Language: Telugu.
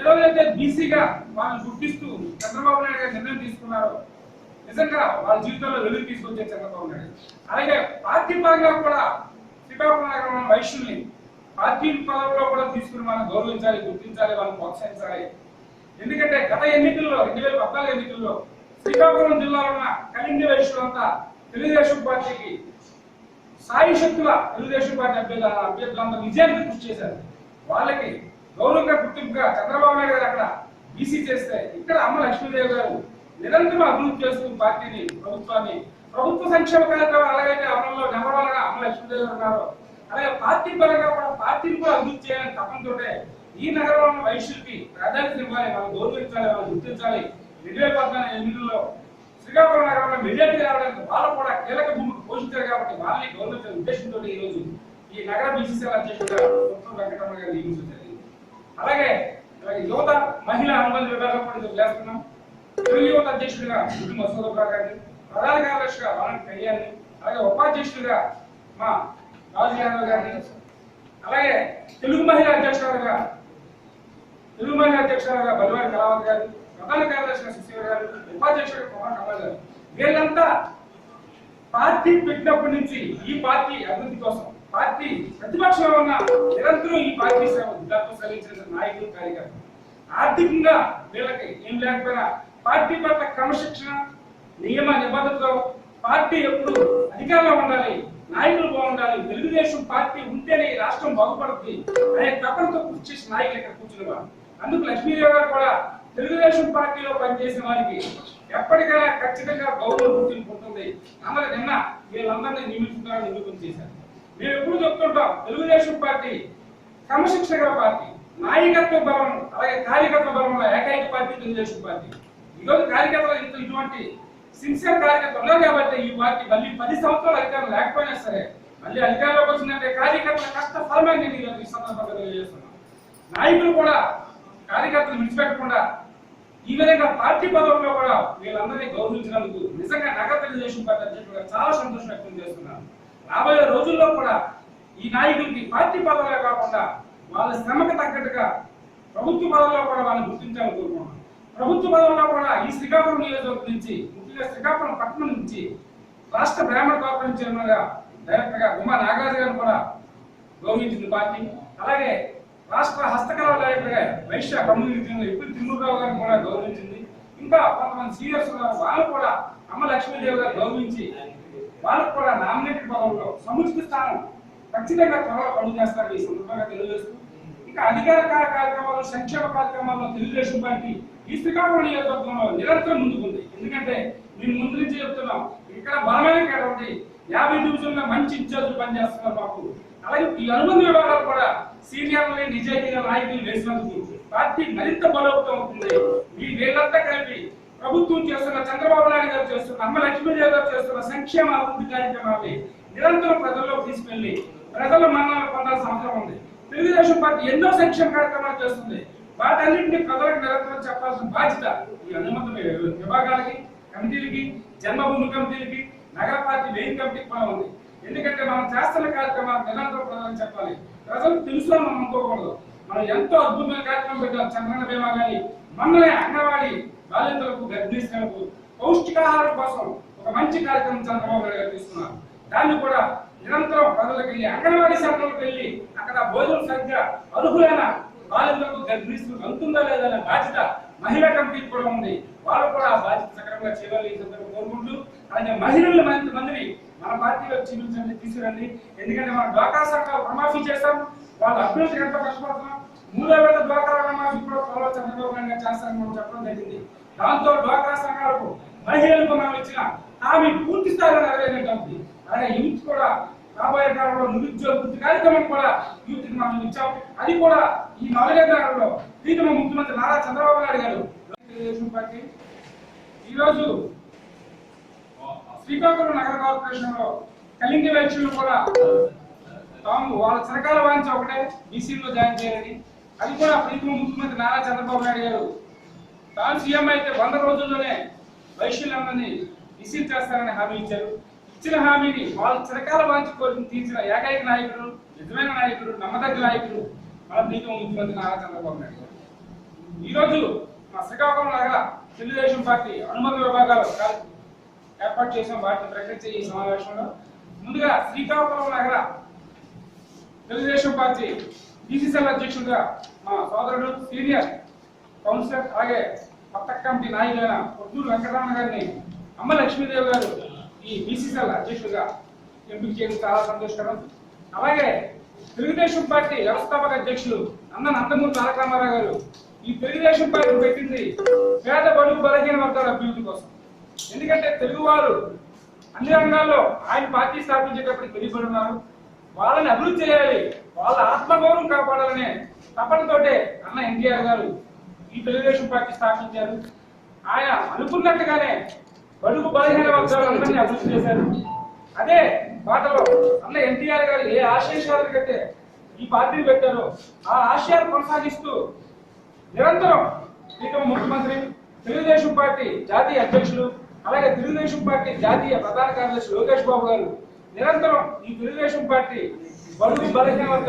ఎవరైతే బీసీగా వాళ్ళని గుర్తిస్తూ చంద్రబాబు నాయుడు గారు నిర్ణయం తీసుకున్నారో నిజంగా వాళ్ళ జీవితంలో వెలుగు తీసుకొచ్చే చంద్రబాబు నాయుడు అలాగే పార్టీ పరంగా కూడా శ్రీకాకుళం వైశ్యుల్ని పార్టీ పదవిలో కూడా తీసుకుని మనం గౌరవించాలి గుర్తించాలి వాళ్ళని ప్రోత్సహించాలి. ఎందుకంటే గత ఎన్నికల్లో రెండు వేల పద్నాలుగు ఎన్నికల్లో శ్రీకాకుళం జిల్లాలో ఉన్న కలింగ వైశ్యులంతా తెలుగుదేశం పార్టీకి సాయి శక్తుల తెలుగుదేశం పార్టీ అభ్యర్థుల అభ్యర్థులంతా విజయానికి కృషి చేశారు. వాళ్ళకి గౌరవంగా గుర్తింపుగా చంద్రబాబు నాయుడు గారు అక్కడ బీసీ చేస్తే ఇక్కడ అమ్మ లక్ష్మీదేవి గారు నిరంతరం అభివృద్ధి చేస్తూ పార్టీని ప్రభుత్వాన్ని ప్రభుత్వ సంక్షేమ కార్యక్రమం అలాగైతే అమలులో నెంబర్ వన్గా అమ్మ లక్ష్మీదేవి గారు ఉన్నారు. అలాగే పార్టీ పరంగా కూడా పార్టీని కూడా అభివృద్ధి చేయాలని తప్పనితోటే ఈ నగరంలో ఉన్న వైశ్యులకి ప్రాధాన్యత ఇవ్వాలి వాళ్ళు గౌరవించాలి వాళ్ళు గుర్తించాలి. రెండు వేల పద్నాలుగు ఎన్నికల్లో శ్రీకాకుళం నగరంలో మెజార్టీ రావడానికి వాళ్ళు కూడా కీలక భూమికి పోషించారు కాబట్టి వాళ్ళని గౌరవించే ఉద్దేశంతో ఈ రోజు ఈ నగర బీసీసీఎల్ అధ్యక్షుడు ఉత్తమ్ వెంకటరమణ గారు నియమించడం జరిగింది. అలాగే యువత మహిళా అనుబంధ విభాగం కూడా చేస్తున్నాం. తెలుగు యువత అధ్యక్షుడిగా గుడి మసూదరావు గారిని ప్రధాన కార్యదర్శిగా వాలంటి కళ్యాణ్ని అలాగే ఉపాధ్యక్షుడిగా మా రాజు యాదవ్ గారిని అలాగే తెలుగు మహిళా అధ్యక్షురాలుగా తెలుగు అధ్యక్షులుగా బలవారి కళావతి గారు ప్రధాన కార్యదర్శిగా శశివర్ గారు ఉపాధ్యక్షుడు కుమార్ కమల్ గారు. వీళ్ళంతా పార్టీ పెట్టినప్పటి నుంచి ఈ పార్టీ అభివృద్ధి కోసం పార్టీ ప్రతిపక్షంలో ఉన్న నిరంతరం ఈ పార్టీ సేవ దాంట్లో సరించిన నాయకులు కార్యకర్తలు. ఆర్థికంగా వీళ్ళకి ఏం లేకపోయినా పార్టీ పట్ల క్రమశిక్షణ నియమ నిబద్ధతతో పార్టీ ఎప్పుడు అధికారంలో ఉండాలి నాయకులు బాగుండాలి తెలుగుదేశం పార్టీ ఉంటేనే రాష్ట్రం బాగుపడుతుంది అనే తపనతో కృషి చేసిన నాయకులు ఇక్కడ కూర్చున్నారు అందుకు లక్ష్మీదేవి గారు కూడా తెలుగుదేశం పార్టీలో పనిచేసిన వారికి ఎప్పటికైనా ఖచ్చితంగా గౌరవ గుర్తింపు ఉంటుంది. అన్నది నిన్న వీళ్ళందరినీ నియమించుకున్నారని నిరూపణ చేశారు. మేము ఎప్పుడు చెప్తుంటాం తెలుగుదేశం పార్టీ క్రమశిక్షణ పార్టీ నాయకత్వ బలం అలాగే కార్యకర్త బలంలో ఏకైక పార్టీ తెలుగుదేశం పార్టీ. ఈరోజు కార్యకర్తలు ఇంత ఇటువంటి సిన్సియర్ కార్యకర్తలు ఉన్నారు కాబట్టి ఈ పార్టీ మళ్ళీ పది సంవత్సరాలు అధికారం లేకపోయినా సరే మళ్ళీ అధికారంలోకి వచ్చిందంటే కార్యకర్తల కష్ట ఫలమే నేను ఈ సందర్భంగా తెలియజేస్తున్నాను. నాయకులు కూడా కార్యకర్తలు విడిచిపెట్టకుండా ఈ విధంగా పార్టీ పదవుల్లో కూడా వీళ్ళందరినీ గౌరవించినందుకు నిజంగా నగర తెలుగుదేశం పార్టీ అధ్యక్షులుగా చాలా సంతోషం వ్యక్తం చేస్తున్నాను రాబోయే రోజుల్లో కూడా ఈ నాయకులకి పార్టీ పదవులే కాకుండా వాళ్ళ శ్రమకు తగ్గట్టుగా ప్రభుత్వ పదవుల్లో కూడా వాళ్ళని గుర్తించాలని కోరుకుంటున్నాను ప్రభుత్వ పదవుల్లో కూడా ఈ శ్రీకాకుళం నియోజకవర్గం నుంచి ముఖ్యంగా శ్రీకాకుళం పట్టణం నుంచి రాష్ట్ర బ్రాహ్మణ కార్పొరేషన్ చైర్మన్గా గా ఉమా నాగరాజు గారు కూడా గౌరవించింది పార్టీ. అలాగే రాష్ట్ర హస్తకళ డైరెక్టర్గా వైశ్య కమ్యూనిటీ ఇప్పుడు తిమ్మూరావు గారిని కూడా గౌరవించింది. ఇంకా కొంతమంది సీనియర్స్ వాళ్ళు కూడా అమ్మ లక్ష్మీదేవి గారు గౌరవించి వాళ్ళకు కూడా నామినేటెడ్ పదవుల్లో సముచిత స్థానం ఖచ్చితంగా త్వరలో పనులు చేస్తారు ఈ సందర్భంగా తెలియజేస్తూ ఇంకా అధికార కార్యక్రమాలు సంక్షేమ కార్యక్రమాల్లో తెలుగుదేశం పార్టీ ఈ శ్రీకాకుళం నియోజకవర్గంలో నిరంతరం ముందుకుంది ఎందుకంటే మేము ముందు నుంచి చెప్తున్నాం ఇక్కడ బలమైనటువంటి యాభై డివిజన్లో మంచి ఇన్ఛార్జులు పనిచేస్తున్నారు మాకు. అలాగే ఈ అనుబంధ విభాగాలు కూడా సీనియర్లని నిజాయితీగా నాయకులు వేసినందుకు పార్టీ మరింత బలోపేతం అవుతుంది మీ వీళ్ళంతా కలిపి ప్రభుత్వం చేస్తున్న చంద్రబాబు నాయుడు గారు చేస్తున్న అమ్మ లక్ష్మీదేవి గారు చేస్తున్న సంక్షేమ అభివృద్ధి కార్యక్రమాన్ని నిరంతరం ప్రజల్లోకి తీసుకెళ్ళి ప్రజల మన్నాలు పొందాల్సిన అవసరం ఉంది. తెలుగుదేశం పార్టీ ఎన్నో సంక్షేమ కార్యక్రమాలు చేస్తుంది. వాటన్నింటినీ ప్రజలకు నిరంతరం చెప్పాల్సిన బాధ్యత ఈ అనుమత విభాగాలకి కమిటీలకి జన్మభూమి కమిటీలకి నగర పార్టీ మెయిన్ కమిటీకి కూడా ఉంది. ఎందుకంటే మనం చేస్తున్న కార్యక్రమాలు నిరంతరం ప్రజలు చెప్పాలి. ప్రజలు తెలుసు మనం అనుకోకూడదు. మనం ఎంతో అద్భుతమైన కార్యక్రమం పెట్టాం. చంద్రన్న బీమా కానీ మొన్ననే అంగన్వాడీ బాలింతలకు గర్భిణీ పౌష్టికాహారం కోసం ఒక మంచి కార్యక్రమం చంద్రబాబు నాయుడు గారు తీసుకున్నారు. దాన్ని కూడా నిరంతరం ప్రజలకు వెళ్ళి అంగన్వాడీ సెంటర్లకు వెళ్ళి అక్కడ భోజనం సరిగ్గా అర్హులైన బాలింతలకు గర్భిణీ అందుతుందా లేదా అనే బాధ్యత మహిళా కమిటీకి కూడా ఉంది. వాళ్ళు కూడా ఆ బాధ్యత సక్రమంగా చేయాలి కోరుకుంటూ అలాగే మహిళలు మంది మందిని మన పార్టీలో చూపించండి తీసుకురండి. ఎందుకంటే మనం డ్వాకా సంఘాలు రుణమాఫీ చేస్తాం వాళ్ళ అభివృద్ధికి ఎంత కష్టపడుతున్నాం మూడో వేల డ్వాకా రుణమాఫీ కూడా త్వరలో చంద్రబాబు నాయుడు గారు చేస్తారని మనం చెప్పడం జరిగింది. దాంతో డ్వాకా సంఘాలకు మహిళలకు మనం ఇచ్చిన హామీ పూర్తి స్థాయిలో నెరవేరినట్టు అలాగే యూత్ కూడా రాబోయే కాలంలో నిరుద్యోగ వృత్తి కార్యక్రమం కూడా యూత్ మనం ఇచ్చాం. అది కూడా ఈ నాలుగైదు ప్రీతమ ముఖ్యమంత్రి నారా చంద్రబాబు నాయుడు గారు తెలుగుదేశం పార్టీ. ఈరోజు శ్రీకాకుళం నగర కార్పొరేషన్లో కలింగ వ్యాఖ్యలు కూడా తాము వాళ్ళ సరకాల వాంఛ ఒకటే బీసీలో జాయిన్ చేయాలని. అది కూడా ప్రీతం ముఖ్యమంత్రి నారా చంద్రబాబు నాయుడు గారు. తాను సీఎం అయితే వంద రోజుల్లోనే వైశ్యులందరినీ రిసీవ్ చేస్తారని హామీ ఇచ్చారు. ఇచ్చిన హామీని వాళ్ళ చిరకాల వాంచి కోరికను తీర్చిన ఏకైక నాయకుడు నిజమైన నాయకుడు నమ్మదగ్గ నాయకుడు మన ప్రీతం ముఖ్యమంత్రి నారా చంద్రబాబు నాయుడు గారు. ఈ రోజు మా శ్రీకాకుళం నగర తెలుగుదేశం పార్టీ అనుబంధ విభాగాలు ఏర్పాటు చేసిన వాటిని ప్రకటించే ఈ సమావేశంలో ముందుగా శ్రీకాకుళం నగర తెలుగుదేశం పార్టీ బీసీసీఎల్ అధ్యక్షుడిగా మా సోదరుడు సీనియర్ కౌన్సిలర్ అలాగే కొత్త కమిటీ నాయకులైన పొద్దురు వెంకటరమణ గారిని అమ్మ లక్ష్మీదేవి గారు ఈ బీసీసీఎల్ అధ్యక్షుడిగా ఎంపిక చేయడం చాలా సంతోషకరం. అలాగే తెలుగుదేశం పార్టీ వ్యవస్థాపక అధ్యక్షులు అన్న నందమూరి తారక రామారావు గారు ఈ తెలుగుదేశం పార్టీ పెట్టింది పేద బడుగు బలహీన వర్గాల అభివృద్ధి కోసం. ఎందుకంటే తెలుగువారు అన్ని రంగాల్లో ఆయన పార్టీ స్థాపించేటప్పుడు తెలియబడి ఉన్నారు వాళ్ళని అభివృద్ధి చేయాలి వాళ్ళ ఆత్మగౌరవం కాపాడాలనే తపనతోటే అన్న ఎన్టీఆర్ గారు ఈ తెలుగుదేశం పార్టీ స్థాపించారు. ఆయన అనుకున్నట్టుగానే బడుగు బలహీన వర్గాలందరినీ అభివృద్ధి చేశారు. అదే బాటలో అన్న ఎన్టీఆర్ గారు ఏ ఆశయాలకైతే ఈ పార్టీని పెట్టారో ఆ ఆశయాలు కొనసాగిస్తూ నిరంతరం ప్రీతమ ముఖ్యమంత్రి తెలుగుదేశం పార్టీ జాతీయ అధ్యక్షులు అలాగే తెలుగుదేశం పార్టీ జాతీయ ప్రధాన కార్యదర్శి లోకేష్ బాబు గారు నిరంతరం ఈ తెలుగుదేశం పార్టీ బడుగు బలహీన వర్గాలు